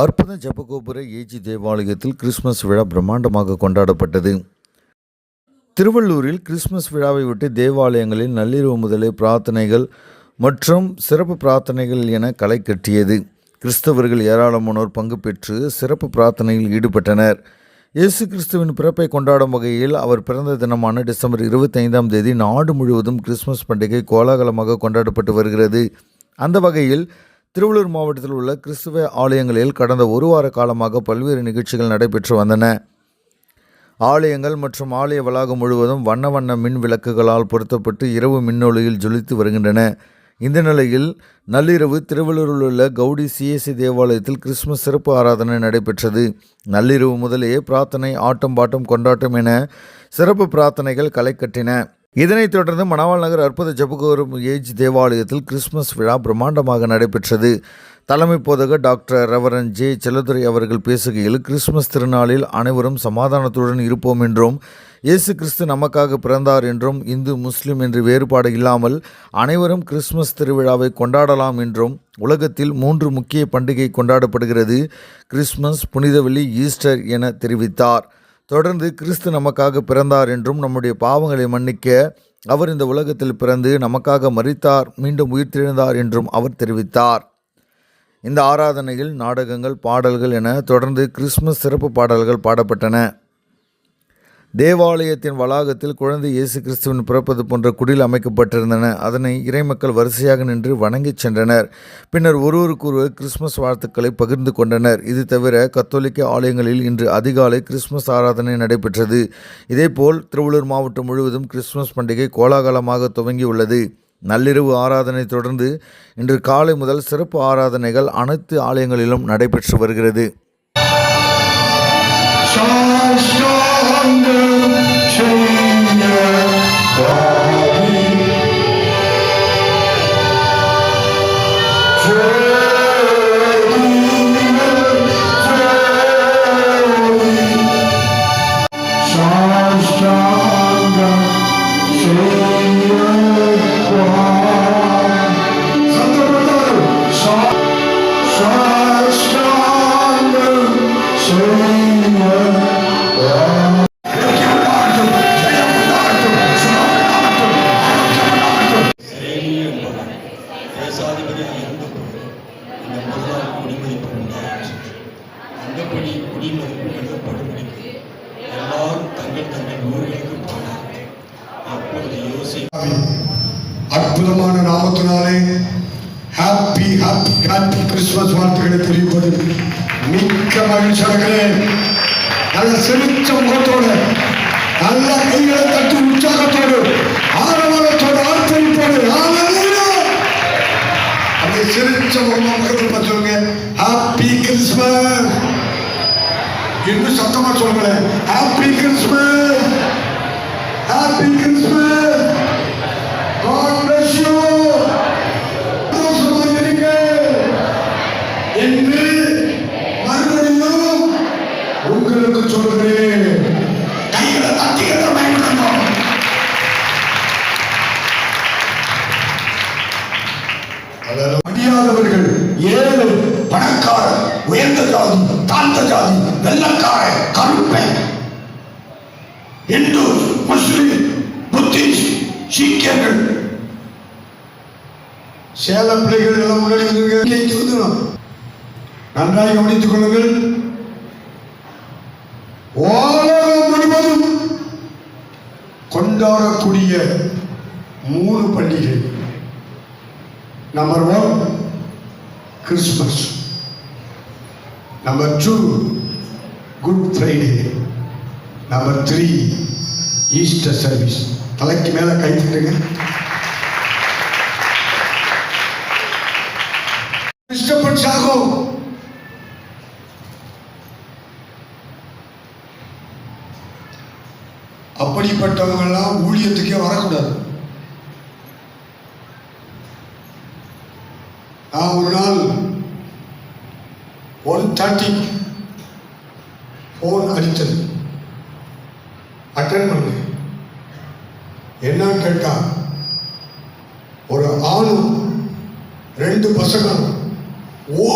அற்புத ஜபகோபுர ஏஜி தேவாலயத்தில் கிறிஸ்மஸ் விழா பிரம்மாண்டமாக கொண்டாடப்பட்டது. திருவள்ளூரில் கிறிஸ்மஸ் விழாவை ஒட்டி தேவாலயங்களில் நள்ளிரவு முதலே பிரார்த்தனைகள் மற்றும் சிறப்பு பிரார்த்தனைகள் என களை கட்டியது. கிறிஸ்தவர்கள் ஏராளமானோர் பங்கு பெற்று சிறப்பு பிரார்த்தனையில் ஈடுபட்டனர். இயேசு கிறிஸ்துவின் பிறப்பை கொண்டாடும் வகையில் அவர் பிறந்த தினமான டிசம்பர் இருபத்தைந்தாம் தேதி நாடு முழுவதும் கிறிஸ்மஸ் பண்டிகை கோலாகலமாக கொண்டாடப்பட்டு வருகிறது. அந்த வகையில் திருவள்ளூர் மாவட்டத்தில் உள்ள கிறிஸ்துவ ஆலயங்களில் கடந்த ஒரு வார காலமாக பல்வேறு நிகழ்ச்சிகள் நடைபெற்று வந்தன. ஆலயங்கள் மற்றும் ஆலய வளாகம் முழுவதும் வண்ண வண்ண மின் விளக்குகளால் பொருத்தப்பட்டு இரவு மின்னொளியில் ஜொலித்து வருகின்றன. இந்த நிலையில் நள்ளிரவு திருவள்ளூரில் உள்ள கவுடி சிஎஸ்சி தேவாலயத்தில் கிறிஸ்துமஸ் சிறப்பு ஆராதனை நடைபெற்றது. நள்ளிரவு முதலே பிரார்த்தனை ஆட்டம் பாட்டம் கொண்டாட்டம் என சிறப்பு பிரார்த்தனைகள் களை கட்டின. இதனைத் தொடர்ந்து மணவாள் நகர் அற்புத ஜபகோரும் ஏஜ் தேவாலயத்தில் கிறிஸ்துமஸ் விழா பிரம்மாண்டமாக நடைபெற்றது. தலைமை போதகர் டாக்டர் ரெவரன் ஜே. செல்லதுரை அவர்கள் பேசுகையில் கிறிஸ்துமஸ் திருநாளில் அனைவரும் சமாதானத்துடன் இருப்போம் என்றும் இயேசு கிறிஸ்து நமக்காக பிறந்தார் என்றும் இந்து முஸ்லிம் என்று வேறுபாடு இல்லாமல் அனைவரும் கிறிஸ்துமஸ் திருவிழாவை கொண்டாடலாம் என்றும் உலகத்தில் மூன்று முக்கிய பண்டிகை கொண்டாடப்படுகிறது. கிறிஸ்துமஸ் புனிதவெளி ஈஸ்டர் என தெரிவித்தார். தொடர்ந்து கிறிஸ்து நமக்காக பிறந்தார் என்றும் நம்முடைய பாவங்களை மன்னிக்க அவர் இந்த உலகத்தில் பிறந்து நமக்காக மறித்தார் மீண்டும் உயிர்த்தெழுந்தார் என்றும் அவர் தெரிவித்தார். இந்த ஆராதனையில் நாடகங்கள் பாடல்கள் என தொடர்ந்து கிறிஸ்துமஸ் சிறப்பு பாடல்கள் பாடப்பட்டன. தேவாலயத்தின் வளாகத்தில் குழந்தை இயேசு கிறிஸ்துவின் பிறப்பது போன்ற குடில் அமைக்கப்பட்டிருந்தன. அதனை இறைமக்கள் வரிசையாக நின்று வணங்கிச் சென்றனர். பின்னர் ஒருவருக்கொருவர் கிறிஸ்துமஸ் வாழ்த்துக்களை பகிர்ந்து கொண்டனர். இது தவிர கத்தோலிக்க ஆலயங்களில் இன்று அதிகாலை கிறிஸ்துமஸ் ஆராதனை நடைபெற்றது. இதேபோல் திருவள்ளூர் மாவட்டம் முழுவதும் கிறிஸ்துமஸ் பண்டிகை கோலாகலமாக துவங்கியுள்ளது. நள்ளிரவு ஆராதனை தொடர்ந்து இன்று காலை முதல் சிறப்பு ஆராதனைகள் அனைத்து ஆலயங்களிலும் நடைபெற்று வருகிறது. wonder. அந்தபடி குடிமதிப்பு எழுதப்படும்படிக்கு எல்லாரும் தங்கள் தங்கள் ஊர்களுக்கு போனார்கள் அப்பொழுது யோசி அற்புதமான நாமத்தினாலே ஹாப்பி ஹாப்பி ஹாப்பி கிறிஸ்துமஸ் வாழ்த்துக்களை தெரிவிப்பது மிக்க மகிழ்ச்சி அடைகிறேன். நல்ல செலுத்த முகத்தோடு நல்ல கைகளை தட்டி உற்சாகத்தோடு இன்னும் சத்தமா சொல்லுங்களேன். Happy Christmas happy Christmas God bless you சந்தோஷமாக என்று மறுபடியும் உங்களுக்கு சொல்கிறேன். உயர்ந்த ஜாதி தாழ்ந்த ஜாதி வெள்ளக்கார கருப்பன் இந்து முஸ்லிம் புத்திஸ்ட் சீக்கியர்கள். சேல பிள்ளைகள் எல்லாம் முன்னாடி வந்துடும் நன்றாக கவனித்துக் கொள்ளுங்கள். உலகம் முழுவதும் கொண்டாடக்கூடிய மூணு பண்டிகை. Number one Christmas number two Good Friday number three Easter service தலைக்கு மேலே கை தட்டுங்க. இஷ்டப்பட்டு சாகும் அப்படிப்பட்டவங்கெல்லாம் ஊழியத்துக்கே வரக்கூடாது. நான் ஒரு நாள் தேர்ட்டி ஃபோன் அடித்தது. அட்டன் பண்ணு என்ன கேட்டா ஒரு ஆணும் ரெண்டு பசங்களும் ஓ